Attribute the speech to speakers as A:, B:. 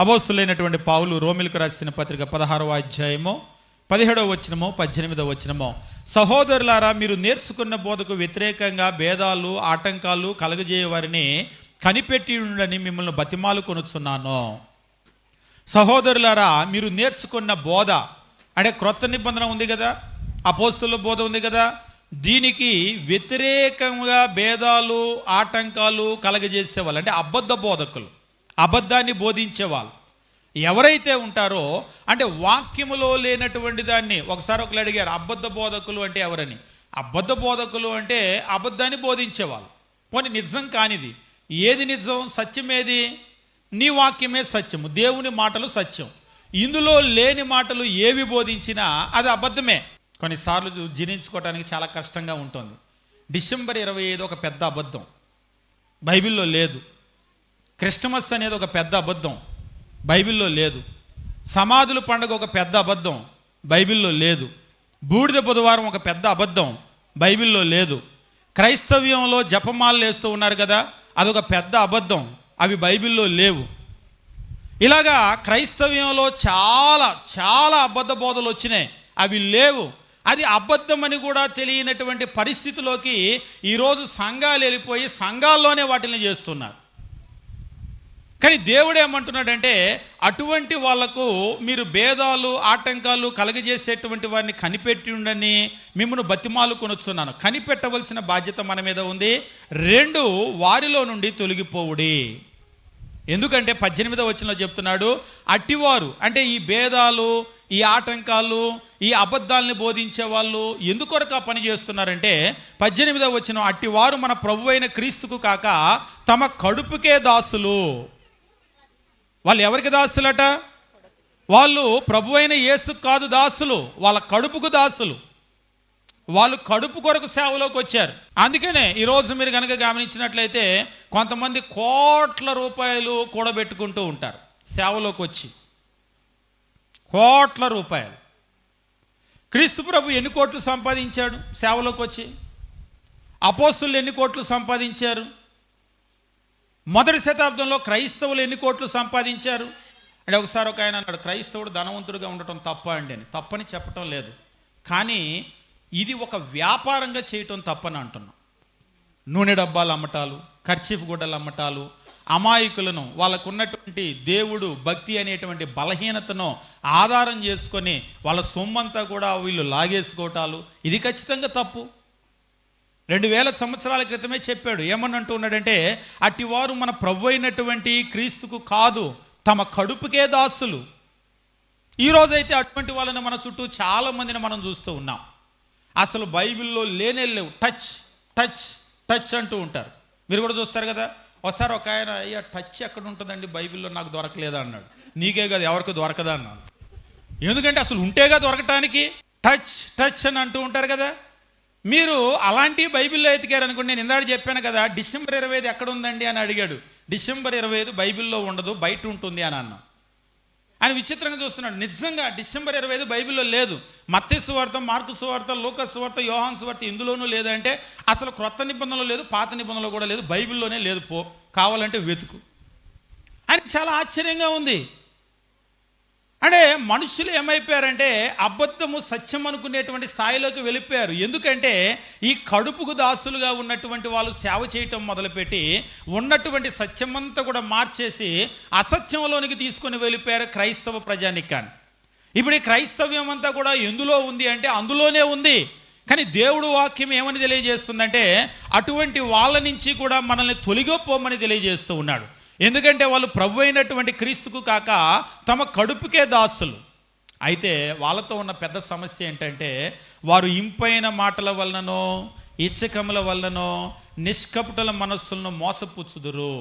A: అపోస్తులైనటువంటి పావులు రోమిలకు రాసిన పత్రిక పదహారవ అధ్యాయము పదిహేడవ వచనము పద్దెనిమిదవ వచనము. సహోదరులారా మీరు నేర్చుకున్న బోధకు వ్యతిరేకంగా భేదాలు ఆటంకాలు కలగజేయవారిని కనిపెట్టి ఉండని మిమ్మల్ని బతిమాలు కొనుచున్నాను. సహోదరులారా మీరు నేర్చుకున్న బోధ అంటే క్రొత్త నిబంధన ఉంది కదా అపోస్తుల బోధ ఉంది కదా దీనికి వ్యతిరేకంగా భేదాలు ఆటంకాలు కలగజేసేవాళ్ళు అంటే అబద్ధ బోధకులు. అబద్ధాన్ని బోధించేవాళ్ళు. ఎవరైతే ఉంటారో అంటే వాక్యములో లేనటువంటి దాన్ని ఒకసారి ఒకరు అడిగారు అబద్ధ బోధకులు అంటే ఎవరని? అబద్ధ బోధకులు అంటే అబద్ధాన్ని బోధించేవాళ్ళు. పోనీ నిజం కానిది. ఏది నిజం? సత్యం ఏది? నీ వాక్యమే సత్యము దేవుని మాటలు సత్యం. ఇందులో లేని మాటలు ఏవి బోధించినా అది అబద్ధమే. కొన్నిసార్లు జీర్ణించుకోవడానికి చాలా కష్టంగా ఉంటుంది. డిసెంబర్ ఇరవై ఐదు ఒక పెద్ద అబద్ధం. బైబిల్లో లేదు. క్రిస్టమస్ అనేది ఒక పెద్ద అబద్ధం. బైబిల్లో లేదు. సమాధుల పండుగ ఒక పెద్ద అబద్ధం. బైబిల్లో లేదు. బూడిద బుధవారం ఒక పెద్ద అబద్ధం. బైబిల్లో లేదు. క్రైస్తవ్యంలో జపమాలలు వేస్తూ ఉన్నారు కదా అదొక పెద్ద అబద్ధం. అవి బైబిల్లో లేవు. ఇలాగా క్రైస్తవ్యంలో చాలా చాలా అబద్ధ బోధలు వచ్చినాయి. అవి లేవు. అది అబద్ధం అని కూడా తెలియనటువంటి పరిస్థితిలోకి ఈరోజు సంఘాలు వెళ్ళిపోయి సంఘాల్లోనే వాటిని చేస్తున్నారు. కానీ దేవుడు ఏమంటున్నాడంటే అటువంటి వాళ్ళకు మీరు భేదాలు ఆటంకాలు కలగజేసేటువంటి వారిని కనిపెట్టి ఉండని మిమ్మల్ని బతిమాలు కొనుచున్నాను కనిపెట్టవలసిన బాధ్యత మన మీద ఉంది. రెండు వారిలో నుండి తొలగిపోవుడి. ఎందుకంటే పద్దెనిమిదవ వచనంలో చెప్తున్నాడు అట్టివారు అంటే ఈ భేదాలు ఈ ఆటంకాలు ఈ అబద్ధాలని బోధించే వాళ్ళు ఎందుకొరకు ఆ పని చేస్తున్నారంటే పద్దెనిమిదవ వచనం అట్టివారు మన ప్రభు అయిన క్రీస్తుకు కాక తమ కడుపుకే దాసులు. వాళ్ళు ఎవరికి దాసులట? వాళ్ళు ప్రభు అయిన యేసు కాదు దాసులు వాళ్ళ కడుపుకు దాసులు. వాళ్ళు కడుపు కొరకు సేవలోకి వచ్చారు. అందుకనే ఈరోజు మీరు కనుక గమనించినట్లయితే కొంతమంది కోట్ల రూపాయలు కూడబెట్టుకుంటూ ఉంటారు సేవలోకి వచ్చి. కోట్ల రూపాయలు. క్రీస్తు ప్రభు ఎన్ని కోట్లు సంపాదించాడు సేవలోకి వచ్చి? అపోస్తులు ఎన్ని కోట్లు సంపాదించారు? మొదటి శతాబ్దంలో క్రైస్తవులు ఎన్ని కోట్లు సంపాదించారు? అంటే ఒకసారి ఒక ఆయన అన్నాడు క్రైస్తవుడు ధనవంతుడిగా ఉండటం తప్ప అండి అని. తప్పని చెప్పటం లేదు. కానీ ఇది ఒక వ్యాపారంగా చేయటం తప్పని అంటున్నాం. నూనె డబ్బాలు అమ్మటాలు ఖర్చీఫ్ గుడ్డలు అమ్మటాలు అమాయకులను వాళ్ళకు ఉన్నటువంటి దేవుడు భక్తి అనేటువంటి బలహీనతను ఆధారం చేసుకొని వాళ్ళ సొమ్మంతా కూడా వీళ్ళు లాగేసుకోవటాలు ఇది ఖచ్చితంగా తప్పు. రెండు వేల సంవత్సరాల క్రితమే చెప్పాడు. ఏమని అంటూ ఉన్నాడంటే అట్టివారు మన ప్రభు అయినటువంటి క్రీస్తుకు కాదు తమ కడుపుకే దాసులు. ఈరోజైతే అటువంటి వాళ్ళని మన చుట్టూ చాలామందిని మనం చూస్తూ ఉన్నాం. అసలు బైబిల్లో లేనే లేవు. టచ్ టచ్ టచ్ అంటూ ఉంటారు. మీరు కూడా చూస్తారు కదా ఒకసారి ఒక ఆయన అయ్యా టచ్ ఎక్కడ ఉంటుందండి? బైబిల్లో నాకు దొరకలేదా? అన్నాడు. నీకే కదా ఎవరికి దొరకదా? అన్నాడు. ఎందుకంటే అసలు ఉంటేగా దొరకటానికి టచ్ టచ్ అని అంటూ ఉంటారు కదా మీరు అలాంటి బైబిల్లో ఎతికారు అనుకోండి నేను ఇందాక చెప్పాను కదా డిసెంబర్ ఇరవై ఐదు ఎక్కడ ఉందండి అని అడిగాడు. డిసెంబర్ ఇరవై ఐదు బైబిల్లో ఉండదు బయట ఉంటుంది అని అన్నాం. ఆయన విచిత్రంగా చూస్తున్నాడు. నిజంగా డిసెంబర్ ఇరవై ఐదు బైబిల్లో లేదు. మత్తి సువార్త మార్కు సువార్త లోక సువార్త యోహాన్ సువార్త ఇందులోనూ లేదంటే అసలు క్రొత్త నిబంధనలు లేదు పాత నిబంధనలు కూడా లేదు బైబిల్లోనే లేదు పో కావాలంటే వెతుకు. అని చాలా ఆశ్చర్యంగా ఉంది. అంటే మనుషులు ఏమైపోయారంటే అబద్ధము సత్యం అనుకునేటువంటి స్థాయిలోకి వెళ్ళిపోయారు. ఎందుకంటే ఈ కడుపుకు దాసులుగా ఉన్నటువంటి వాళ్ళు సేవ చేయటం మొదలుపెట్టి ఉన్నటువంటి సత్యమంతా కూడా మార్చేసి అసత్యంలోనికి తీసుకొని వెళ్ళిపోయారు క్రైస్తవ ప్రజానికాన్ని. ఇప్పుడు ఈ క్రైస్తవ్యం అంతా కూడా ఎందులో ఉంది అంటే అందులోనే ఉంది. కానీ దేవుడు వాక్యం ఏమని తెలియజేస్తుందంటే అటువంటి వాళ్ళ నుంచి కూడా మనల్ని తొలగిపోమని తెలియజేస్తూ ఉన్నాడు. ఎందుకంటే వాళ్ళు ప్రభు అయినటువంటి క్రీస్తుకు కాక తమ కడుపుకే దాసులు. అయితే వాళ్ళతో ఉన్న పెద్ద సమస్య ఏంటంటే వారు ఇంపైన మాటల వలననో ఇచ్చకముల వలననో నిష్కపుటల మనస్సులను మోసపుచ్చుదురు.